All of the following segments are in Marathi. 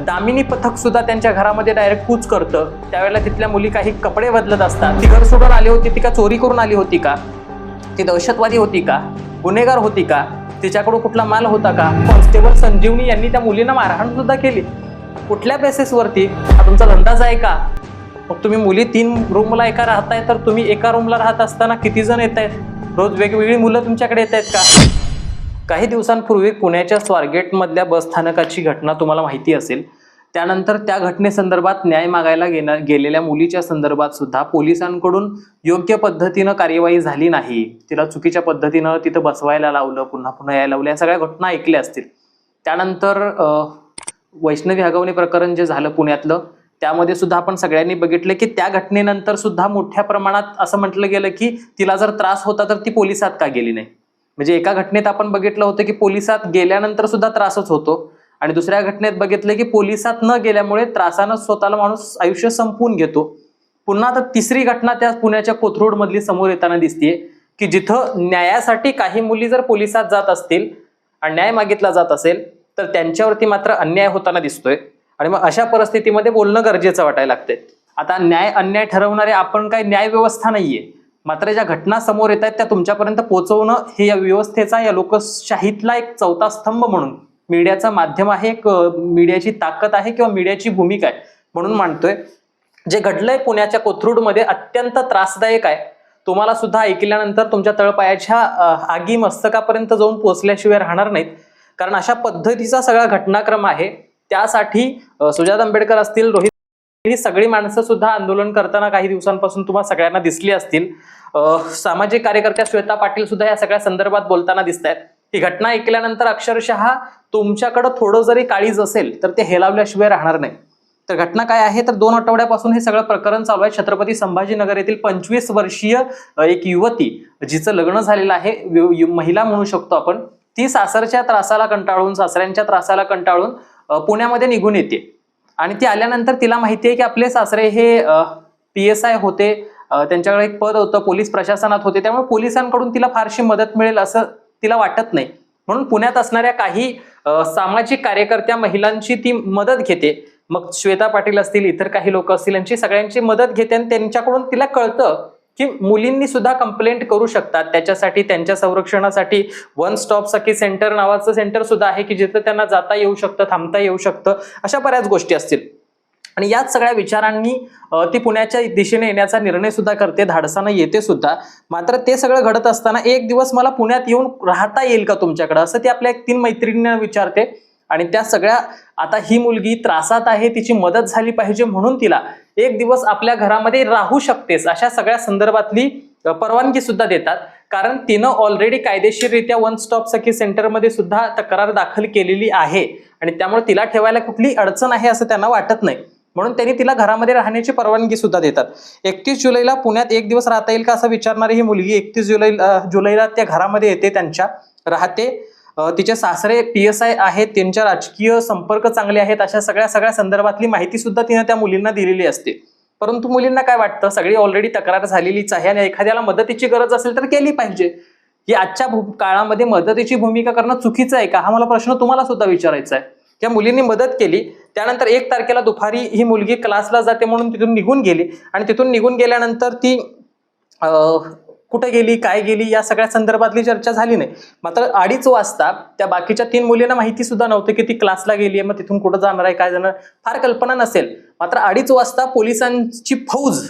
दामिनी पथक सुद्धा त्यांच्या घरामध्ये डायरेक्ट कूच करतं. त्यावेळेला तिथल्या मुली काही कपडे बदलत असतात. ती घर सोडून आली होती ती का चोरी करून आली होती का? ती दहशतवादी होती का? गुन्हेगार होती का? तिच्याकडून कुठला माल होता का? कॉन्स्टेबल संजीवनी यांनी त्या मुलींना मारहाण सुद्धा केली. कुठल्या बेसिसवरती हा तुमचा धंदाच आहे का? मग तुम्ही मुली तीन रूमला एका राहताय तर तुम्ही एका रूमला राहत असताना किती जण येत आहेत रोज वेगवेगळी मुलं तुमच्याकडे येत आहेत का? काही दिवसांपूर्वी पुण्याच्या स्वारगेटमधल्या बस स्थानकाची घटना तुम्हाला माहिती असेल. त्यानंतर त्या घटनेसंदर्भात न्याय मागायला गेल्या गेलेल्या मुलीच्या संदर्भात सुद्धा पोलिसांकडून योग्य पद्धतीनं कार्यवाही झाली नाही. तिला चुकीच्या पद्धतीनं तिथं बसवायला लावलं पुन्हा पुन्हा यायला लावलं या सगळ्या घटना ऐकल्या असतील. त्यानंतर वैष्णवी हगवणे प्रकरण जे झालं पुण्यातलं त्यामध्ये सुद्धा आपण सगळ्यांनी बघितलं की त्या घटनेनंतर सुद्धा मोठ्या प्रमाणात असं म्हटलं गेलं की तिला जर त्रास होता तर ती पोलिसात का गेली नाही? म्हणजे एका घटनेत आपण बघितलं होतं की पोलिसात गेल्यानंतर सुद्धा त्रासच होतो. आणि दुसऱ्या घटनेत बघितलं की पोलिसात न गेल्यामुळे त्रासानं स्वतःला माणूस आयुष्य संपवून घेतो. पुन्हा आता तिसरी घटना त्या पुण्याच्या कोथरूड मधली समोर येताना दिसतीये की जिथं न्यायासाठी काही मुली जर पोलिसात जात असतील आणि न्याय मागितला जात असेल तर त्यांच्यावरती मात्र अन्याय होताना दिसतोय. आणि मग अशा परिस्थितीमध्ये बोलणं गरजेचं वाटायला लागतंय. आता न्याय अन्याय ठरवणारे आपण काय न्याय व्यवस्था नाहीये. मात्र ज्या घटना समोर येत आहेत त्या तुमच्यापर्यंत पोहोचवणं हे या व्यवस्थेचा या लोकशाहीतला एक चौथा स्तंभ म्हणून मीडियाचं माध्यम आहे एक मीडियाची ताकद आहे किंवा मीडियाची भूमिका आहे म्हणून मानतोय जे घडलंय पुण्याच्या कोथरूडमध्ये अत्यंत त्रासदायक आहे. तुम्हाला सुद्धा ऐकल्यानंतर तुमच्या तळपायाच्या आगी मस्तकापर्यंत जाऊन पोहोचल्याशिवाय राहणार नाहीत. कारण अशा पद्धतीचा सगळा घटनाक्रम आहे. त्यासाठी सुजात आंबेडकर असतील रोहित ही सगळी माणसं सुद्धा आंदोलन करताना काही दिवसांपासून तुम्हाला सगळ्यांना दिसली असतील. सामाजिक कार्यकर्त्या श्वेता पाटील सुद्धा या सगळ्या संदर्भात बोलताना दिसत आहेत ही घटना ऐकल्यानंतर अक्षरशः तुमच्याकडं थोडं जरी काळीज असेल तर ते हेलावल्याशिवाय राहणार नाही. तर घटना काय आहे? तर दोन आठवड्यापासून हे सगळं प्रकरण चालू आहे. छत्रपती संभाजीनगर येथील पंचवीस वर्षीय एक युवती जिचं लग्न झालेलं आहे महिला म्हणू शकतो आपण ती सासरच्या त्रासाला कंटाळून सासऱ्यांच्या त्रासाला कंटाळून पुण्यामध्ये निघून येते. आणि ती आल्यानंतर तिला माहिती आहे की आपले सासरे हे पी एस आय होते. त्यांच्याकडे एक पद होतं पोलीस प्रशासनात होते. त्यामुळे पोलिसांकडून तिला फारशी मदत मिळेल असं तिला वाटत नाही. म्हणून पुण्यात असणाऱ्या काही सामाजिक कार्यकर्त्या महिलांची ती मदत घेते. मग श्वेता पाटील असतील इतर काही लोक असतील यांची सगळ्यांची मदत घेते आणि त्यांच्याकडून तिला कळतं की मुलींनी सुद्धा कंप्लेंट करू शकतात. त्याच्यासाठी त्यांच्या संरक्षणासाठी वन स्टॉप सखी सेंटर नावाचं सेंटर सुद्धा आहे की जिथं त्यांना जाता येऊ शकतं थांबता येऊ शकतं अशा बऱ्याच गोष्टी असतील. आणि याच सगळ्या विचारांनी ती पुण्याच्या दिशेने येण्याचा निर्णय सुद्धा करते धाडसानं येते सुद्धा. मात्र ते सगळं घडत असताना एक दिवस मला पुण्यात येऊन राहता येईल का तुमच्याकडे? असं ती आपल्या एक तीन मैत्रिणींना विचारते. आणि त्या सगळ्या आता ही मुलगी त्रासात आहे तिची मदत झाली पाहिजे म्हणून तिला एक दिवस आपल्या घरामध्ये राहू शकतेस अशा सगळ्या संदर्भातली परवानगी सुद्धा देतात. कारण तिनं ऑलरेडी कायदेशीररित्या वन स्टॉप सखी सेंटरमध्ये सुद्धा तक्रार दाखल केलेली आहे. आणि त्यामुळे तिला ठेवायला कुठली अडचण आहे असं त्यांना वाटत नाही. म्हणून त्यांनी तिला घरामध्ये राहण्याची परवानगी सुद्धा देतात. एकतीस जुलैला पुण्यात एक दिवस राहता येईल का असं विचारणारी ही मुलगी एकतीस जुलै जुलैला त्या घरामध्ये येते त्यांच्या राहते. तिचे सासरे पी एस आय आहेत त्यांच्या राजकीय संपर्क चांगले आहेत अशा सगळ्या सगळ्या संदर्भातली माहिती सुद्धा तिने त्या मुलींना दिलेली असते. परंतु मुलींना काय वाटतं? सगळी ऑलरेडी तक्रार झालेलीच आहे आणि एखाद्याला मदतीची गरज असेल तर केली पाहिजे. ही आजच्या भू- काळामध्ये मदतीची भूमिका करणं चुकीचं आहे का? हा मला प्रश्न तुम्हाला सुद्धा विचारायचा आहे. त्या मुलींनी मदत केली त्यानंतर एक तारखेला दुपारी ही मुलगी क्लासला जाते म्हणून तिथून निघून गेली आणि तिथून निघून गेल्यानंतर ती कुठे गेली काय गेली या सगळ्या संदर्भातली चर्चा झाली नाही. मात्र अडीच वाजता त्या बाकीच्या तीन मुलींना माहिती सुद्धा नव्हतं की ती क्लासला गेली आहे मग तिथून कुठं जाणार आहे काय जाणार फार कल्पना नसेल. मात्र अडीच वाजता पोलिसांची फौज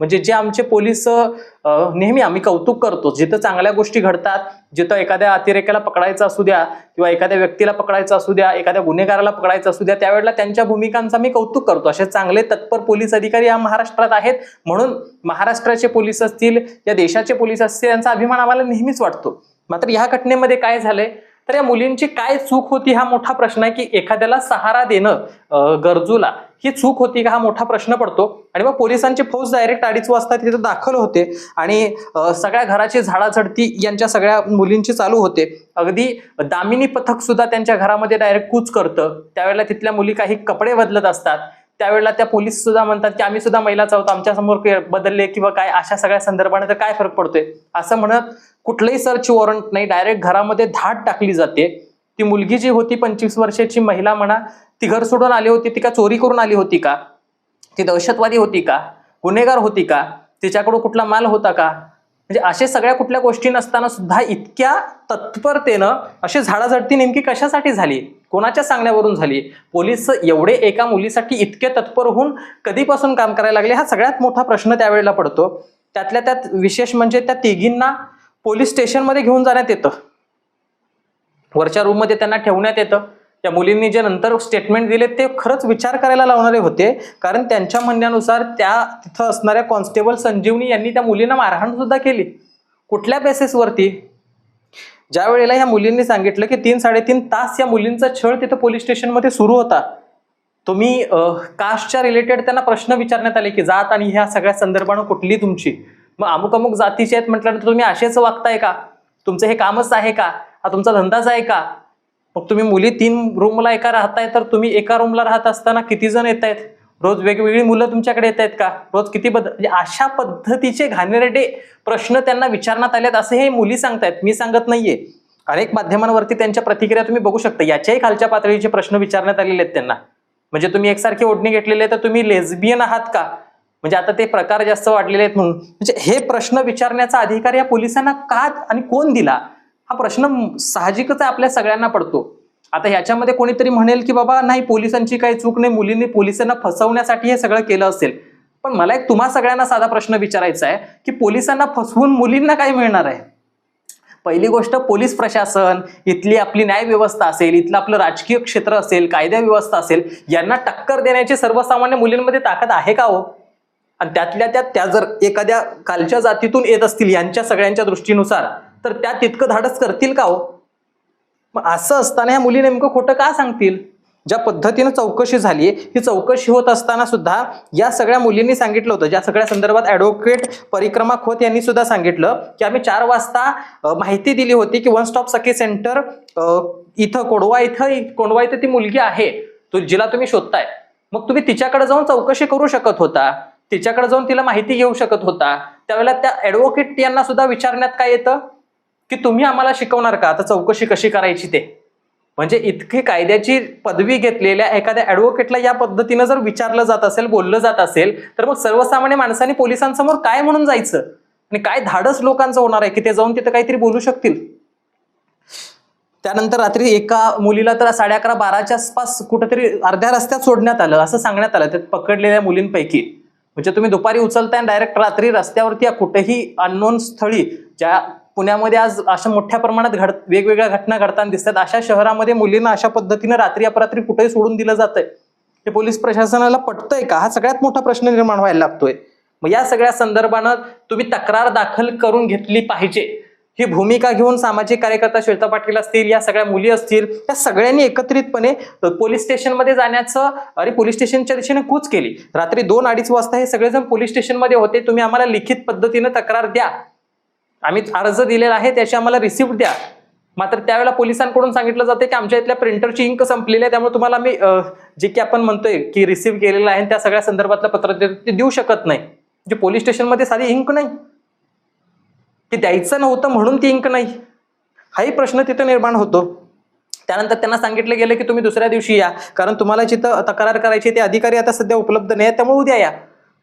म्हणजे जे आमचे पोलीस नेहमी आम्ही कौतुक करतो. जिथं चांगल्या गोष्टी घडतात जिथं एखाद्या अतिरेकाला पकडायचं असू द्या किंवा एखाद्या व्यक्तीला पकडायचं असू द्या एखाद्या गुन्हेगाराला पकडायचं असू द्या त्यावेळेला त्यांच्या भूमिकांचा मी कौतुक करतो. असे चांगले तत्पर पोलीस अधिकारी या महाराष्ट्रात आहेत. म्हणून महाराष्ट्राचे पोलीस असतील या देशाचे पोलीस असतील यांचा अभिमान आम्हाला नेहमीच वाटतो. मात्र ह्या घटनेमध्ये काय झालंय? तर या मुलींची काय चूक होती हा मोठा प्रश्न आहे की एखाद्याला सहारा देणं गरजूला ही चूक होती का हा मोठा प्रश्न पडतो? आणि मग पोलिसांची फौज डायरेक्ट अडीच वाजता तिथे दाखल होते आणि सगळ्या घराची झाडाझडती यांच्या सगळ्या मुलींची चालू होते. अगदी दामिनी पथक सुद्धा त्यांच्या घरामध्ये डायरेक्ट कूच करतं. त्यावेळेला तिथल्या मुली काही कपडे बदलत असतात. त्यावेळेला त्या पोलीस सुद्धा म्हणतात की आम्ही सुद्धा महिलाच आहोत. आमच्यासमोर बदलले किंवा काय अशा सगळ्या संदर्भाने तर काय फरक पडतोय? असं म्हणत कुठलंही सर्च वॉरंट नाही. डायरेक्ट घरामध्ये धाड टाकली जाते. ती मुलगी जी होती पंचवीस वर्षाची महिला म्हणा ती घर सोडून आली होती. ती का चोरी करून आली होती का? ती दहशतवादी होती का? गुन्हेगार होती का? तिच्याकडून कुठला माल होता का? म्हणजे असे सगळ्या कुठल्या गोष्टी नसताना सुद्धा इतक्या तत्परतेनं अशी झाडाझडती नेमकी कशासाठी झाली? कोणाच्या सांगण्यावरून झाली? पोलीस एवढे एका मुलीसाठी इतके तत्पर होऊन कधीपासून काम करायला लागले? हा सगळ्यात मोठा प्रश्न त्यावेळेला पडतो. त्यातल्या त्यात विशेष म्हणजे त्या तिघींना पोलीस स्टेशनमध्ये घेऊन जाण्यात येतं. वरच्या रूममध्ये त्यांना ठेवण्यात येतं. त्या मुलींनी जे नंतर स्टेटमेंट दिले ते खरंच विचार करायला लावणारे होते. कारण त्यांच्या म्हणण्यानुसार त्या तिथं असणाऱ्या कॉन्स्टेबल संजीवनी यांनी त्या मुलींना मारहाण सुद्धा केली. कुठल्या बेसिसवरती ज्या वेळेला ह्या मुलींनी सांगितलं की तीन साडेतीन तास या मुलींचा छळ तिथं पोलीस स्टेशनमध्ये सुरू होता. तुम्ही कास्टच्या रिलेटेड त्यांना प्रश्न विचारण्यात आले की जात आणि ह्या सगळ्या संदर्भानं कुठली तुमची? मग अमुक अमुक जातीचे आहेत म्हटल्यानंतर तुम्ही असेच वागताय का? तुमचं हे कामच आहे का? हा तुमचा धंदाच आहे का? मग तुम्ही मुली तीन रूमला एका राहताय तर तुम्ही एका रूमला राहत असताना किती जण येत आहेत रोज वेगवेगळी मुलं तुमच्याकडे येत आहेत का? रोज किती म्हणजे अशा पद्धतीचे घाणेरडे प्रश्न त्यांना विचारण्यात आलेत असे हे मुली सांगतायत. मी सांगत नाहीये. अनेक माध्यमांवरती त्यांच्या प्रतिक्रिया तुम्ही बघू शकता. याच्याही खालच्या पातळीचे प्रश्न विचारण्यात आलेले आहेत त्यांना. म्हणजे तुम्ही एकसारखी ओढणी घेतलेली आहे तर तुम्ही लेझबियन आहात का? म्हणजे आता ते प्रकार जास्त वाढलेले आहेत म्हणून. म्हणजे हे प्रश्न विचारण्याचा अधिकार या पोलिसांना का आणि कोण दिला? हा प्रश्न साहजिकच आपल्या सगळ्यांना पडतो. आता ह्याच्यामध्ये कोणीतरी म्हणेल की बाबा नाही पोलिसांची काही चूक नाही मुलींनी पोलिसांना फसवण्यासाठी हे सगळं केलं असेल. पण मला एक तुम्हा सगळ्यांना साधा प्रश्न विचारायचा आहे की पोलिसांना फसवून मुलींना काय मिळणार आहे? पहिली गोष्ट पोलीस प्रशासन इथली आपली न्यायव्यवस्था असेल इथलं आपलं राजकीय क्षेत्र असेल कायदा व्यवस्था असेल यांना टक्कर देण्याची सर्वसामान्य मुलींमध्ये ताकद आहे का हो? आणि त्यातल्या त्यात त्या जर एखाद्या कालच्या जातीतून येत असतील यांच्या सगळ्यांच्या दृष्टीनुसार तर त्या तितकं धाडस करतील का हो? मग असं असताना ह्या मुली नेमकं खोटं का सांगतील? ज्या पद्धतीनं चौकशी झाली ही चौकशी होत असताना सुद्धा या सगळ्या मुलींनी सांगितलं होतं. ज्या सगळ्या संदर्भात ॲडव्होकेट परिक्रमा खोत यांनी सुद्धा सांगितलं की आम्ही चार वाजता माहिती दिली होती की वन स्टॉप सखी सेंटर इथं कोडवा इथं कोंडवा इथं ती मुलगी आहे. तो जिला तुम्ही शोधताय. मग तुम्ही तिच्याकडे जाऊन चौकशी करू शकत होता. तिच्याकडे जाऊन तिला माहिती घेऊ शकत होता. त्यावेळेला त्या ॲडव्होकेट यांना सुद्धा विचारण्यात काय येतं? की तुम्ही आम्हाला शिकवणार का? आता चौकशी कशी करायची ते? म्हणजे इतकी कायद्याची पदवी घेतलेल्या एखाद्या ॲडव्होकेटला या पद्धतीनं जर विचारलं जात असेल बोललं जात असेल तर मग सर्वसामान्य माणसांनी पोलिसांसमोर काय म्हणून जायचं? आणि काय धाडस लोकांचं होणार आहे की ते जाऊन तिथं काहीतरी बोलू शकतील? त्यानंतर रात्री एका मुलीला तर साडे अकरा बाराच्या आसपास कुठंतरी अर्ध्या रस्त्यात सोडण्यात आलं असं सांगण्यात आलं त्यात पकडलेल्या मुलींपैकी. म्हणजे तुम्ही दुपारी उचलताय आणि डायरेक्ट रात्री रस्त्यावरती या कुठेही अननोन स्थळी ज्या पुण्यामध्ये आज अशा मोठ्या प्रमाणात घड वेगवेगळ्या घटना घडताना दिसतात. अशा शहरामध्ये मुलींना अशा पद्धतीनं रात्री अपरात्री कुठेही सोडून दिलं जातंय. हे पोलीस प्रशासनाला पटतंय का? हा सगळ्यात मोठा प्रश्न निर्माण व्हायला लागतोय. मग या सगळ्या संदर्भानं तुम्ही तक्रार दाखल करून घेतली पाहिजे. ही भूमिका घेऊन सामाजिक कार्यकर्ता श्वेता पाटील असतील या सगळ्या मुली असतील या सगळ्यांनी एकत्रितपणे पोलीस स्टेशनमध्ये जाण्याचं अरे पोलीस स्टेशनच्या दिशेने कूच केली. रात्री दोन अडीच वाजता हे सगळेजण पोलीस स्टेशनमध्ये होते. तुम्ही आम्हाला लिखित पद्धतीनं तक्रार द्या. आम्ही अर्ज दिलेला आहे त्याची आम्हाला रिसिप्ट द्या. मात्र त्यावेळेला पोलिसांकडून सांगितलं जाते की आमच्या इथल्या प्रिंटरची इंक संपलेली आहे त्यामुळे तुम्हाला आम्ही जे की आपण म्हणतोय की रिसिव्ह केलेलं आहे त्या सगळ्या संदर्भातलं पत्र ते ते देऊ शकत नाही. जे पोलीस स्टेशनमध्ये साधी इंक नाही. की द्यायचं नव्हतं म्हणून ती इंक नाही. हाही प्रश्न तिथं निर्माण होतो. त्यानंतर त्यांना सांगितलं गेलं की तुम्ही दुसऱ्या दिवशी या. कारण तुम्हाला जिथं तक्रार करायची ते अधिकारी आता सध्या उपलब्ध नाही आहेत त्यामुळे उद्या या.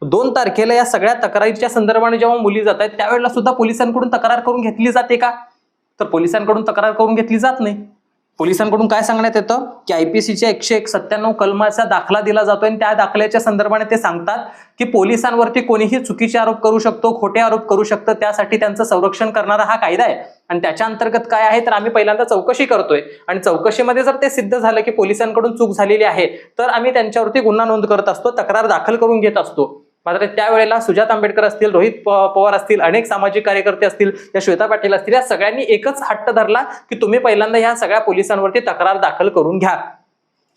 दोन तारखेला या सगळ्या तक्रारीच्या संदर्भाने जेव्हा मुली जात आहेत त्यावेळेला सुद्धा पोलिसांकडून तक्रार करून घेतली जाते का? तर पोलिसांकडून तक्रार करून घेतली जात नाही. पोलिसांकडून काय सांगण्यात येतं? की आय पी सीच्या एकशे एक सत्त्याण्णव कलमाचा दाखला दिला जातोय आणि त्या दाखल्याच्या संदर्भाने ते सांगतात की पोलिसांवरती कोणीही चुकीचे आरोप करू शकतो खोटे आरोप करू शकतं त्यासाठी त्यांचं संरक्षण करणारा हा कायदा आहे. आणि त्याच्या अंतर्गत काय आहे तर आम्ही पहिल्यांदा चौकशी करतोय. आणि चौकशीमध्ये जर ते सिद्ध झालं की पोलिसांकडून चूक झालेली आहे तर आम्ही त्यांच्यावरती गुन्हा नोंद करत असतो तक्रार दाखल करून घेत असतो. मात्र त्यावेळेला सुजात आंबेडकर असतील रोहित प- पवार असतील अनेक सामाजिक कार्यकर्ते असतील या श्वेता पाटील असतील या सगळ्यांनी एकच हट्ट धरला की तुम्ही पहिल्यांदा ह्या सगळ्या पोलिसांवरती तक्रार दाखल करून घ्या.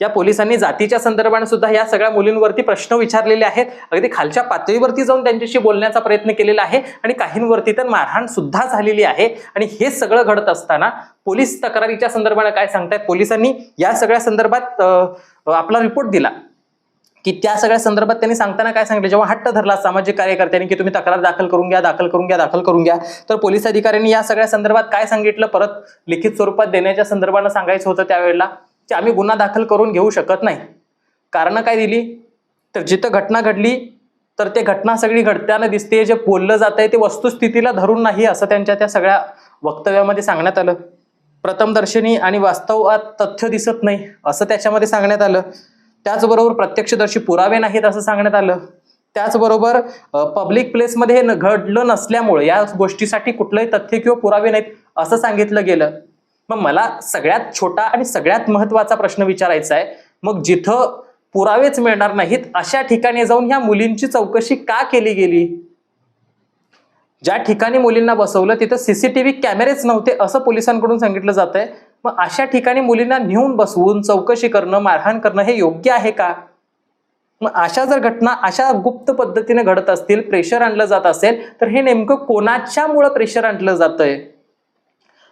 या पोलिसांनी जातीच्या संदर्भाने सुद्धा या सगळ्या मुलींवरती प्रश्न विचारलेले आहेत. अगदी खालच्या पातळीवरती जाऊन त्यांच्याशी बोलण्याचा प्रयत्न केलेला आहे आणि काहींवरती तर मारहाण सुद्धा झालेली आहे. आणि हे सगळं घडत असताना पोलीस तक्रारीच्या संदर्भाने काय सांगतायत? पोलिसांनी या सगळ्या संदर्भात आपला रिपोर्ट दिला. की त्या सगळ्या संदर्भात त्यांनी सांगताना काय सांगितलं? जेव्हा हट्ट धरला सामाजिक कार्यकर्त्यांनी की तुम्ही तक्रार दाखल करून घ्या दाखल करून घ्या दाखल करून घ्या तर पोलीस अधिकाऱ्यांनी या सगळ्या संदर्भात काय सांगितलं? परत लिखित स्वरूपात देण्याच्या संदर्भानं सांगायचं होतं त्यावेळेला की आम्ही गुन्हा दाखल करून घेऊ शकत नाही. कारणं काय दिली? तर जिथं घटना घडली तर ते घटना सगळी घडताना दिसते जे बोललं जात आहे ते वस्तुस्थितीला धरून नाही असं त्यांच्या त्या सगळ्या वक्तव्यामध्ये सांगण्यात आलं. प्रथमदर्शनी आणि वास्तवात तथ्य दिसत नाही असं त्याच्यामध्ये सांगण्यात आलं. त्याचबरोबर प्रत्यक्षदर्शी पुरावे नाहीत असं सांगण्यात आलं. त्याचबरोबर पब्लिक प्लेसमध्ये हे घडलं नसल्यामुळे या गोष्टीसाठी कुठलंही तथ्य किंवा पुरावे नाहीत असं सांगितलं गेलं. मग मला सगळ्यात छोटा आणि सगळ्यात महत्त्वाचा प्रश्न विचारायचा आहे. मग जिथं पुरावेच मिळणार नाहीत अशा ठिकाणी जाऊन ह्या मुलींची चौकशी का केली गेली? ज्या ठिकाणी मुलींना बसवलं तिथं सीसीटीव्ही कॅमेरेच नव्हते असं पोलिसांकडून सांगितलं जात आहे मग अशा ठिकाणी मुलींना नेऊन बसवून चौकशी करणं मारहाण करणं हे योग्य आहे का? मग अशा जर घटना अशा गुप्त पद्धतीने घडत असतील प्रेशर आणलं जात असेल तर हे नेमकं कोणाच्यामुळं प्रेशर आणलं जातंय?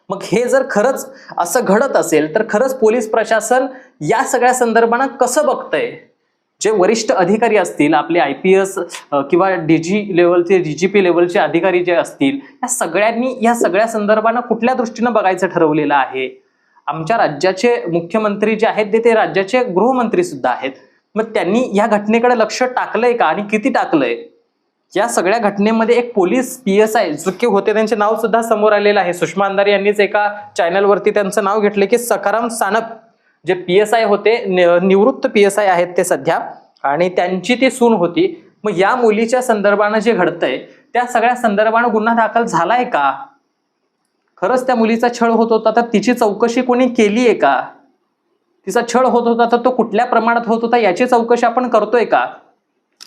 मग हे जर खरंच असं घडत असेल तर खरंच पोलीस प्रशासन या सगळ्या संदर्भानं कसं बघतंय? जे वरिष्ठ अधिकारी असतील आपले आय पी एस किंवा डी जी लेवलचे डी जी पी लेवलचे अधिकारी जे असतील या सगळ्यांनी या सगळ्या संदर्भानं कुठल्या दृष्टीनं बघायचं ठरवलेलं आहे? आमच्या राज्याचे मुख्यमंत्री जे आहेत ते ते राज्याचे गृहमंत्री सुद्धा आहेत. मग त्यांनी या घटनेकडे लक्ष टाकलंय का आणि किती टाकलंय? या सगळ्या घटनेमध्ये एक पोलीस पी एस आय चुके होते त्यांचे नाव सुद्धा समोर आलेलं आहे. सुषमा अंधारे यांनीच एका चॅनलवरती त्यांचं नाव घेतलं की Sakharam Sanap J P S I होते निवृत्त पी एस आय आहेत ते सध्या. आणि त्यांची ती सून होती. मग या मुलीच्या संदर्भानं जे घडतंय त्या सगळ्या संदर्भानं गुन्हा दाखल झालाय का? खरंच त्या मुलीचा छळ होत होता तर तिची चौकशी कोणी केली आहे का? तिचा छळ होत होता तर तो कुठल्या प्रमाणात होत होता याची चौकशी आपण करतोय का?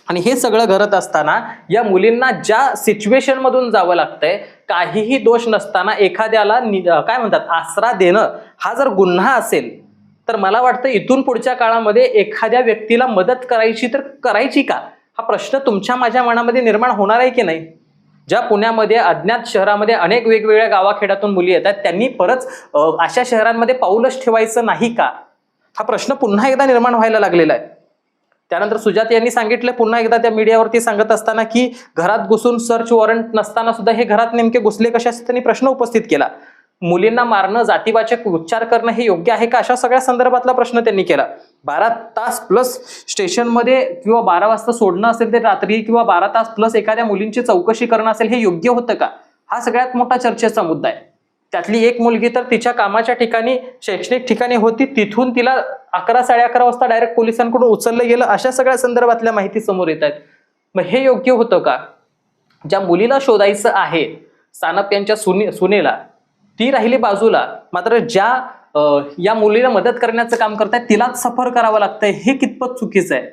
आणि हे सगळं घडत असताना या मुलींना ज्या सिच्युएशनमधून जावं लागतंय काहीही दोष नसताना एखाद्याला नि- काय म्हणतात आसरा देणं हा जर गुन्हा असेल तर मला वाटतं इथून पुढच्या काळामध्ये एखाद्या व्यक्तीला मदत करायची तर करायची का? हा प्रश्न तुमच्या माझ्या मनामध्ये निर्माण होणार आहे की नाही? ज्या पुण्यामध्ये अज्ञात शहरामध्ये अनेक वेगवेगळ्या गावाखेड्यातून मुली येतात त्यांनी परत अशा शहरांमध्ये पाऊलच ठेवायचं नाही का? हा प्रश्न पुन्हा एकदा निर्माण व्हायला लागलेला आहे. त्यानंतर सुजात यांनी सांगितलं पुन्हा एकदा त्या मीडियावरती सांगत असताना की घरात घुसून सर्च वॉरंट नसताना सुद्धा हे घरात नेमके घुसले कशा त्यांनी प्रश्न उपस्थित केला. मुलींना मारणं जातीवाचक उच्चार करणं हे योग्य आहे का? अशा सगळ्या संदर्भातला प्रश्न त्यांनी केला. बारा तास प्लस स्टेशनमध्ये किंवा बारा वाजता सोडणं असेल ते रात्री किंवा बारा तास प्लस एखाद्या मुलींची चौकशी करणं असेल हे योग्य होतं का? हा सगळ्यात मोठा चर्चेचा मुद्दा आहे. त्यातली एक मुलगी तर तिच्या कामाच्या ठिकाणी शैक्षणिक ठिकाणी होती तिथून तिला अकरा साडे अकरा वाजता डायरेक्ट पोलिसांकडून उचललं गेलं अशा सगळ्या संदर्भातल्या माहिती समोर येत आहेत. मग हे योग्य होतं का? ज्या मुलीला शोधायचं आहे सानप यांच्या सुने सुनेला ती राहिली बाजूला मात्र ज्या या मुलीला मदत करण्याचं काम करताय तिलाच सफर करावं लागतंय हे कितपत चुकीचं आहे?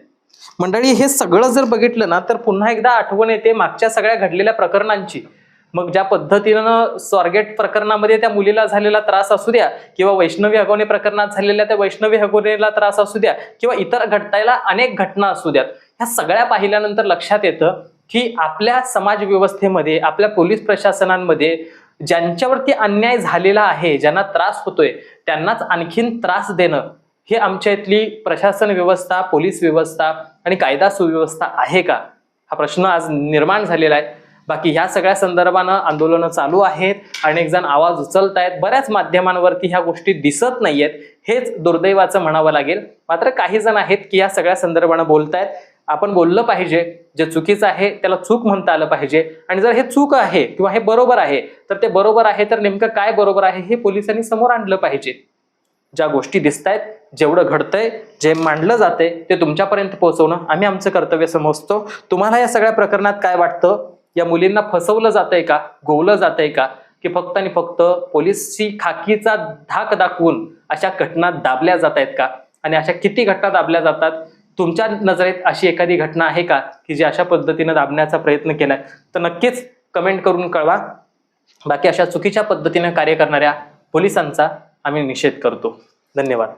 मंडळी हे सगळं जर बघितलं ना तर पुन्हा एकदा आठवण येते मागच्या सगळ्या घडलेल्या प्रकरणांची. मग ज्या पद्धतीनं स्वारगेट प्रकरणामध्ये त्या मुलीला झालेला त्रास असू द्या किंवा वैष्णवी हगवणे प्रकरणात झालेल्या त्या वैष्णवी हगवणेला त्रास असू द्या किंवा इतर घडतायला अनेक घटना असू द्यात ह्या सगळ्या पाहिल्यानंतर लक्षात येतं की आपल्या समाज व्यवस्थेमध्ये आपल्या पोलीस प्रशासनांमध्ये ज्यांच्यावरती अन्याय झालेला आहे ज्यांना त्रास होतोय त्यांनाच आणखीन त्रास देणं हे आमच्या इथली प्रशासन व्यवस्था पोलीस व्यवस्था आणि कायदा सुव्यवस्था आहे का? हा प्रश्न आज निर्माण झालेला आहे. बाकी ह्या सगळ्या संदर्भानं आंदोलनं चालू आहेत अनेक जण आवाज उचलत आहेत बऱ्याच माध्यमांवरती ह्या गोष्टी दिसत नाहीयेत. हेच दुर्दैवाचं म्हणावं लागेल. मात्र काही जण आहेत की या सगळ्या संदर्भानं बोलतायत. आपण बोललं पाहिजे जे चुकीचं आहे त्याला चूक म्हणता आलं पाहिजे. आणि जर हे चूक आहे किंवा हे बरोबर आहे तर ते बरोबर आहे तर नेमकं काय बरोबर आहे हे पोलिसांनी समोर आणलं पाहिजे. ज्या गोष्टी दिसत आहेत जेवढं घडतंय जे मांडलं जातंय ते तुमच्यापर्यंत पोहोचवणं आम्ही आमचं कर्तव्य समजतो. तुम्हाला या सगळ्या प्रकरणात काय वाटतं? या मुलींना फसवलं जातंय का? गोवलं जातंय का? की फक्त आणि फक्त पोलिसची खाकीचा धाक दाखवून अशा घटना दाबल्या जात आहेत का? आणि अशा किती घटना दाबल्या जातात? तुमच्या नजरेत अशी एखादी घटना आहे का की जी अशा पद्धतीनं दाबण्याचा प्रयत्न केलाय? तर नक्कीच कमेंट करून कळवा. बाकी अशा चुकीच्या पद्धतीनं कार्य करणाऱ्या पोलिसांचा आम्ही निषेध करतो. धन्यवाद.